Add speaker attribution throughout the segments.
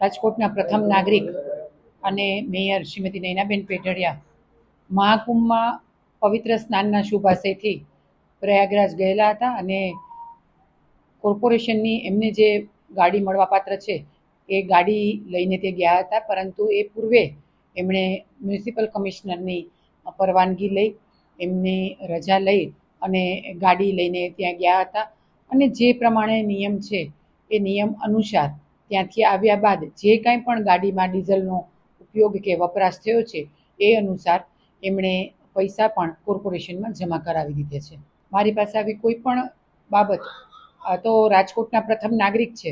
Speaker 1: રાજકોટના પ્રથમ નાગરિક અને મેયર શ્રીમતી નૈનાબેન પેઢડિયા, મહાકુંભમાં પવિત્ર સ્નાનના શુભાશયથી પ્રયાગરાજ ગયેલા હતા અને કોર્પોરેશનની એમને જે ગાડી મળવાપાત્ર છે, એ ગાડી લઈને તે ગયા હતા. પરંતુ એ પૂર્વે એમણે મ્યુનિસિપલ કમિશનરની પરવાનગી લઈ, એમની રજા લઈ અને ગાડી લઈને ત્યાં ગયા હતા. અને જે પ્રમાણે નિયમ છે, એ નિયમ અનુસાર ત્યાંથી આવ્યા બાદ જે કાંઈ પણ ગાડીમાં ડીઝલનો ઉપયોગ કે વપરાશ થયો છે, એ અનુસાર એમણે પૈસા પણ કોર્પોરેશનમાં જમા કરાવી દીધે છે. મારી પાસે આવી કોઈ પણ બાબત તો રાજકોટના પ્રથમ નાગરિક છે,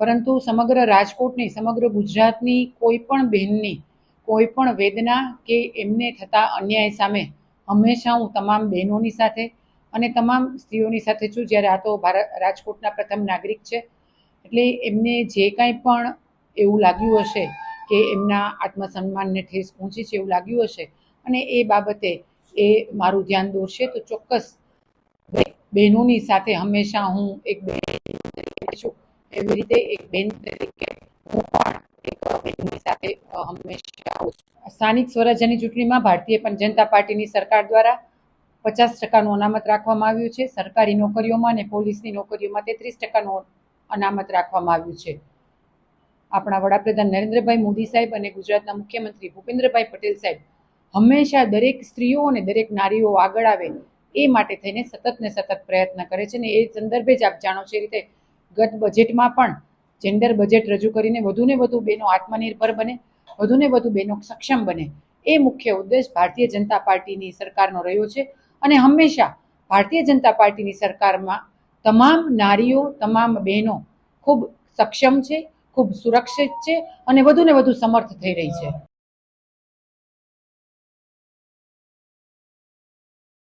Speaker 1: પરંતુ સમગ્ર રાજકોટની, સમગ્ર ગુજરાતની કોઈ પણ બહેનની, કોઈ પણ વેદના કે એમને થતા અન્યાય સામે હંમેશા હું તમામ બહેનોની સાથે અને તમામ સ્ત્રીઓની સાથે છું. જ્યારે આ તો ભારત, રાજકોટના પ્રથમ નાગરિક છે એટલે એમને જે કાંઈ પણ એવું લાગ્યું હશે કે એમના આત્મસન્માનને ઠેસ પહોંચી છે એવું લાગ્યું હશે, અને એ બાબતે એ મારું ધ્યાન દોરશે, તો ચોક્કસ બહેનોની સાથે હંમેશા હું એક તરીકે છું. એવી રીતે એક બહેન તરીકે હું પણ એક બહેનની સાથે હંમેશા સ્થાનિક સ્વરાજ્યની ચૂંટણીમાં ભારતીય પણ જનતા પાર્ટીની સરકાર દ્વારા પચાસ ટકાનું અનામત રાખવામાં આવ્યું છે. સરકારી નોકરીઓમાં અને પોલીસની નોકરીઓમાં તેત્રીસ ટકાનું અનામત રાખવામાં આવ્યું છે. આપણા વડાપ્રધાન નરેન્દ્રભાઈ મોદી સાહેબ અને ગુજરાતના મુખ્યમંત્રી ભૂપેન્દ્રભાઈ પટેલ સાહેબ હંમેશા દરેક સ્ત્રીઓ અને દરેક નારીઓ આગળ આવે એ માટે થઈને સતત ને સતત પ્રયત્ન કરે છે ને એ સંદર્ભે જ આપ જાણો છો એ રીતે ગત બજેટમાં પણ જેન્ડર બજેટ રજૂ કરીને વધુને વધુ બહેનો આત્મનિર્ભર બને વધુને વધુ બહેનો સક્ષમ બને. એ મુખ્ય ઉદ્દેશ ભારતીય જનતા પાર્ટીની સરકારનો રહ્યો છે અને હંમેશા ભારતીય જનતા પાર્ટીની સરકારમાં તમામ નારીઓ, તમામ બહેનો ખૂબ સક્ષમ છે, ખૂબ સુરક્ષિત છે અને વધુને વધુ સમર્થ થઈ રહી છે.